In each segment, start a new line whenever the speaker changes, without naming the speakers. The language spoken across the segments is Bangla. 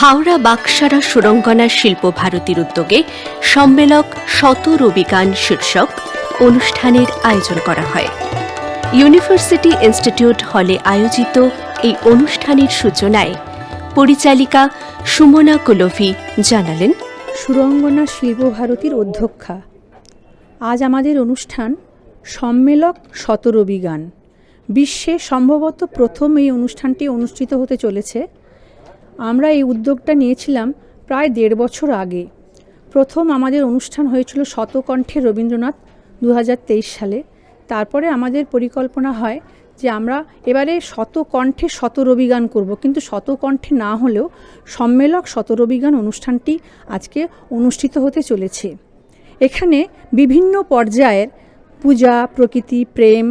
হাওড়া বাকসারা সুরঙ্গনা শিল্প ভারতীর উদ্যোগে সম্মেলক শত রবিগান শীর্ষক অনুষ্ঠানের আয়োজন করা হয়। ইউনিভার্সিটি ইনস্টিটিউট হলে আয়োজিত এই অনুষ্ঠানের সূচনায় পরিচালিকা সুমনা কুলভি জানালেন
সুরঙ্গনা শিল্পভারতীর অধ্যক্ষা। আজ আমাদের অনুষ্ঠান সম্মেলক শতরবি গান বিশ্বে সম্ভবত প্রথম এই অনুষ্ঠানটি অনুষ্ঠিত হতে চলেছে আমরা এই উদ্যোগটা নিয়েছিলাম প্রায় দেড় বছর আগে। প্রথম আমাদের অনুষ্ঠান হয়েছিল শতকণ্ঠে রবীন্দ্রনাথ দু হাজার তেইশ সালে। তারপরে আমাদের পরিকল্পনা হয় যে আমরা এবারে শতকণ্ঠে শতরবি গান করব। কিন্তু শতকণ্ঠে না হলেও সম্মেলক শতরবি গান অনুষ্ঠানটি আজকে অনুষ্ঠিত হতে চলেছে। এখানে বিভিন্ন পর্যায়ের পূজা, প্রকৃতি, প্রেম,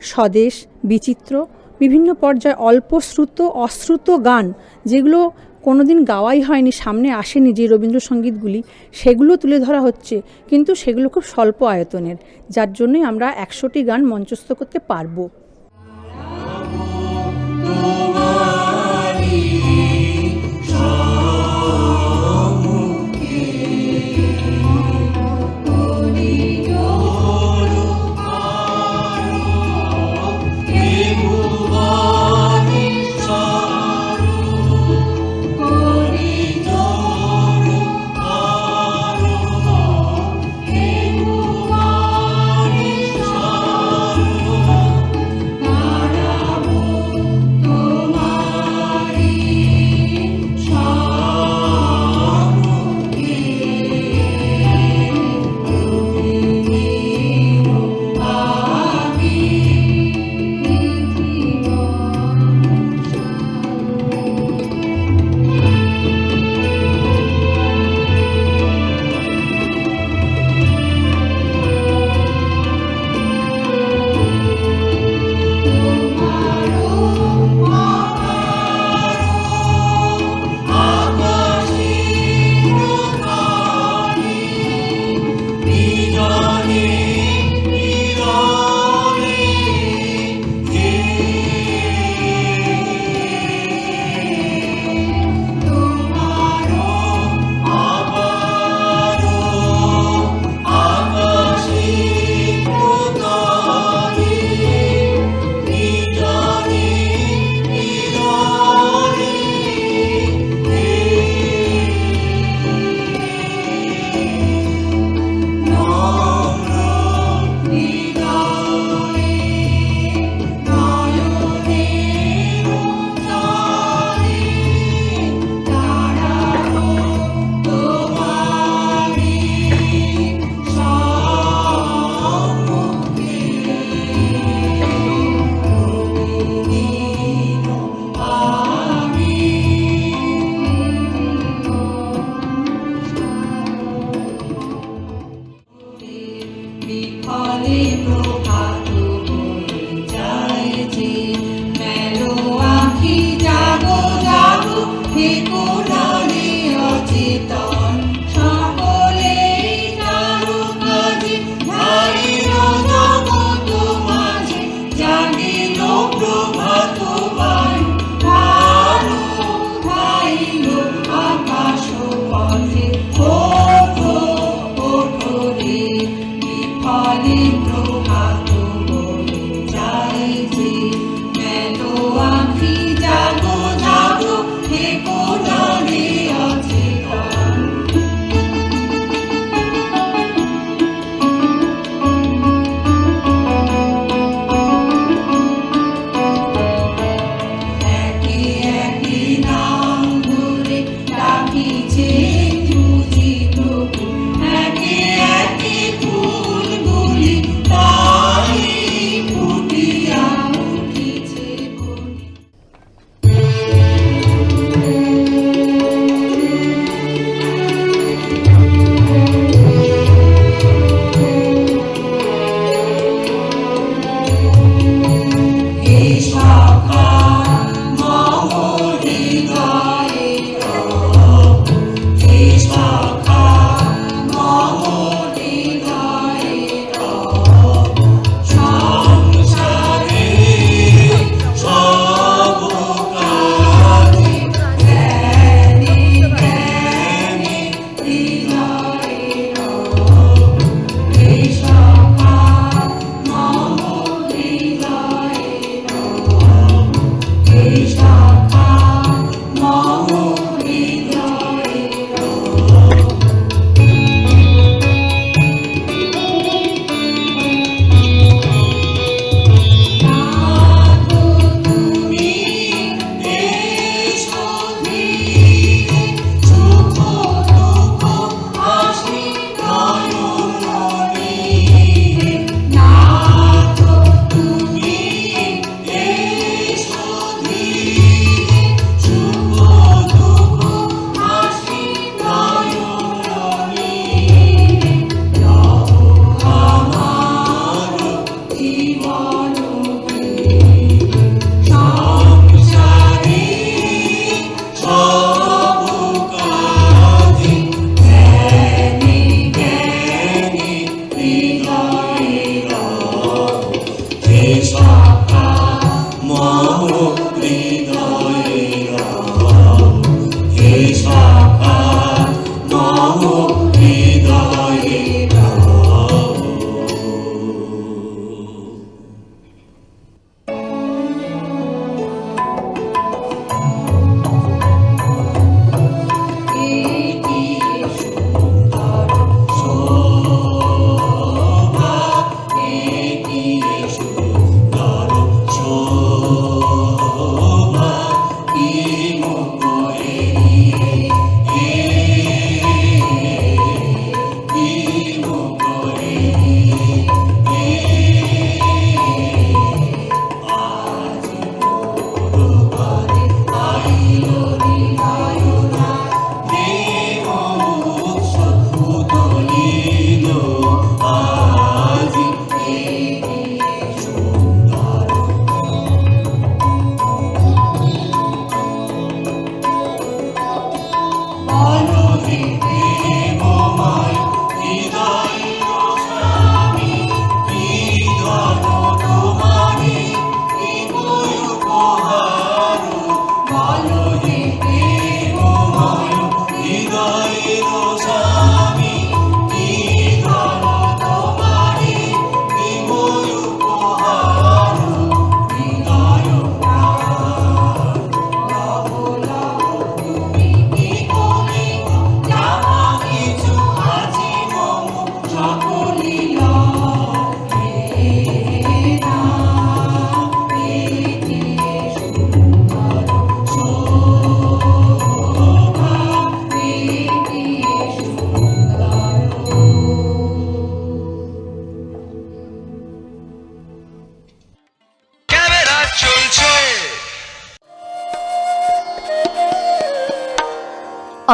স্বদেশ, বিচিত্র বিভিন্ন পর্যায়ে অল্প শ্রুত অশ্রুত গান, যেগুলো কোনোদিন গাওয়াই হয়নি, সামনে আসেনি যে রবীন্দ্রসঙ্গীতগুলি, সেগুলো তুলে ধরা হচ্ছে, কিন্তু সেগুলো খুব স্বল্প আয়তনের, যার জন্যই আমরা একশোটি গান মঞ্চস্থ করতে পারব।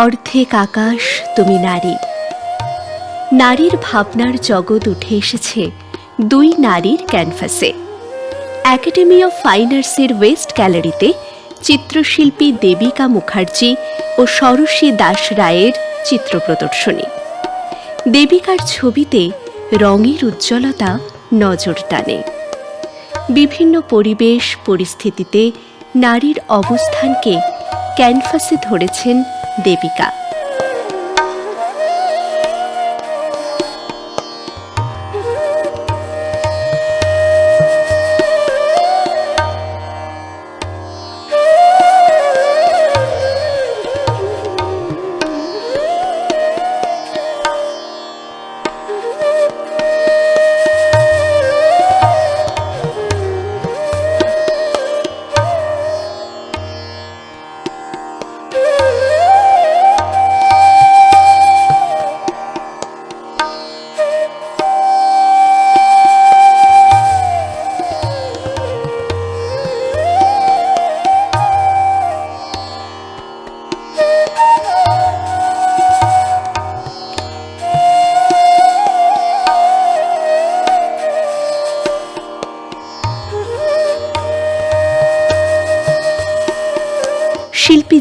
অর্ধেক আকাশ, তুমি নারী। নারীর ভাবনার জগৎ উঠে এসেছে দুই নারীর ক্যানভাসে। একাডেমি অফ ফাইন আর্টসের ওয়েস্ট গ্যালারিতে চিত্রশিল্পী দেবিকা মুখার্জি ও সরসী দাস রায়ের চিত্র প্রদর্শনী। দেবিকার ছবিতে রঙের উজ্জ্বলতা নজর টানে। বিভিন্ন পরিবেশ পরিস্থিতিতে নারীর অবস্থানকে ক্যানভাসে ধরেছেন দেবিকা।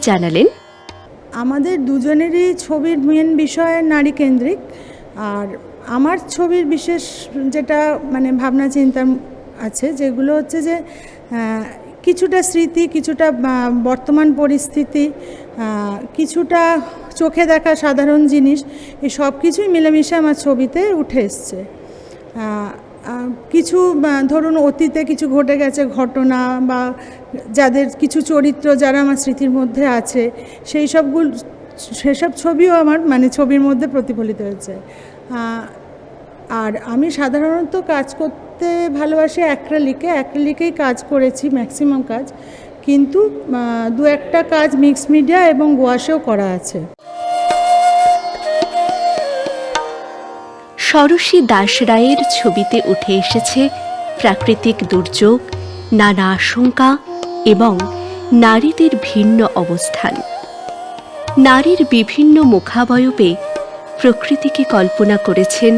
জানালেন।
আমাদের দুজনেরই ছবির মেন বিষয় নারী কেন্দ্রিক। আর আমার ছবির বিশেষ যেটা মানে ভাবনা চিন্তা আছে, যেগুলো হচ্ছে যে কিছুটা স্মৃতি, কিছুটা বর্তমান পরিস্থিতি কিছুটা চোখে দেখা সাধারণ জিনিস, এই সব কিছুই মিলেমিশে আমার ছবিতে উঠে এসছে। কিছু ধরুন অতীতে কিছু ঘটে গেছে ঘটনা বা যাদের কিছু চরিত্র যারা আমার স্মৃতির মধ্যে আছে, সেই সবগুলো সেসব ছবিও আমার মানে ছবির মধ্যে প্রতিফলিত হয়েছে। আর আমি সাধারণত কাজ করতে ভালোবাসি অ্যাক্রেলিকে, অ্যাক্রেলিকেই কাজ করেছি, ম্যাক্সিমাম কাজ। কিন্তু দু একটা কাজ মিক্স মিডিয়া এবং গোয়াশেও করা আছে।
সরসী দাস রায়ের ছবিতে উঠে এসেছে প্রাকৃতিক দুর্যোগ, নানা আশঙ্কা এবং নারীদের ভিন্ন অবস্থান। নারীর বিভিন্ন মুখাবয়বে প্রকৃতিকে কল্পনা করেছেন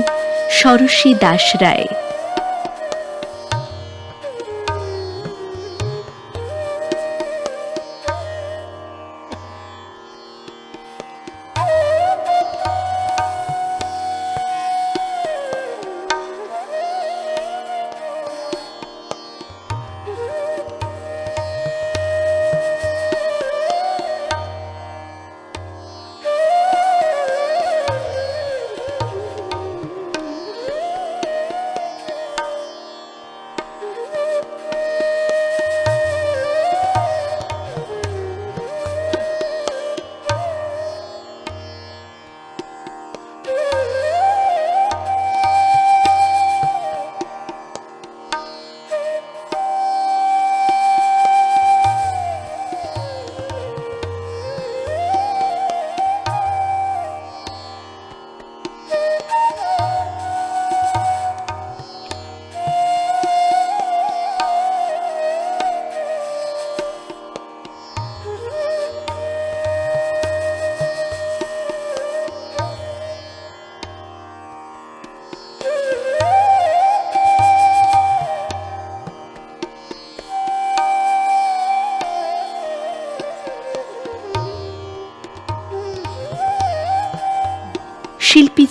সরসী দাস রায়।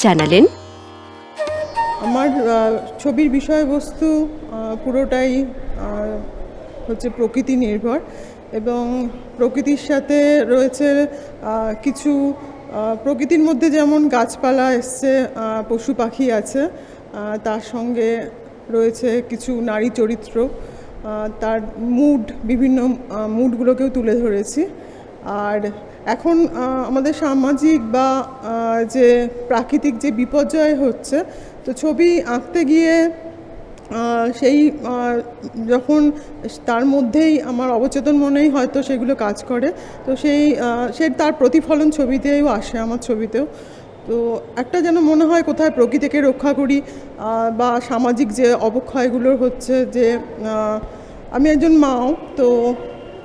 জানালেন।
আমার ছবির বিষয়বস্তু পুরোটাই হচ্ছে প্রকৃতি নির্ভর এবং প্রকৃতির সাথে রয়েছে কিছু প্রকৃতির মধ্যে যেমন গাছপালা এসছে পশু পাখি আছে তার সঙ্গে রয়েছে কিছু নারী চরিত্র তার মুড, বিভিন্ন মুডগুলোকেও তুলে ধরেছি। আর এখন আমাদের সামাজিক বা যে প্রাকৃতিক যে বিপর্যয় হচ্ছে, তো ছবি আঁকতে গিয়ে সেই যখন তার মধ্যেই আমার অবচেতন মনেই হয়তো সেগুলো কাজ করে, তো সেই সে তার প্রতিফলন ছবিতেও আসে, আমার ছবিতেও। তো একটা যেন মনে হয় কোথায় প্রকৃতিকে রক্ষা করি বা সামাজিক যে অবক্ষয়গুলো হচ্ছে যে আমি একজন মাও, তো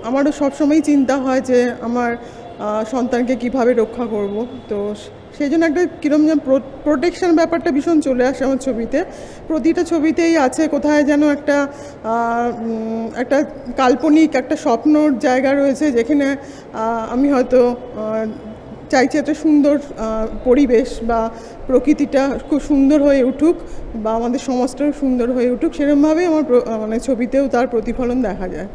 আমারও সবসময়ই চিন্তা হয় যে আমার সন্তানকে কীভাবে রক্ষা করব? তো সেই জন্য একটা কীরকম যেন প্রোটেকশন ব্যাপারটা ভীষণ চলে আসে আমার ছবিতে। প্রতিটা ছবিতেই আছে কোথায় যেন একটা একটা কাল্পনিক একটা স্বপ্নর জায়গা রয়েছে যেখানে আমি হয়তো চাইছি একটা সুন্দর পরিবেশ বা প্রকৃতিটা খুব সুন্দর হয়ে উঠুক বা আমাদের সমাজটাও সুন্দর হয়ে উঠুক। সেরকমভাবেই আমার মানে ছবিতেও তার প্রতিফলন দেখা যায়।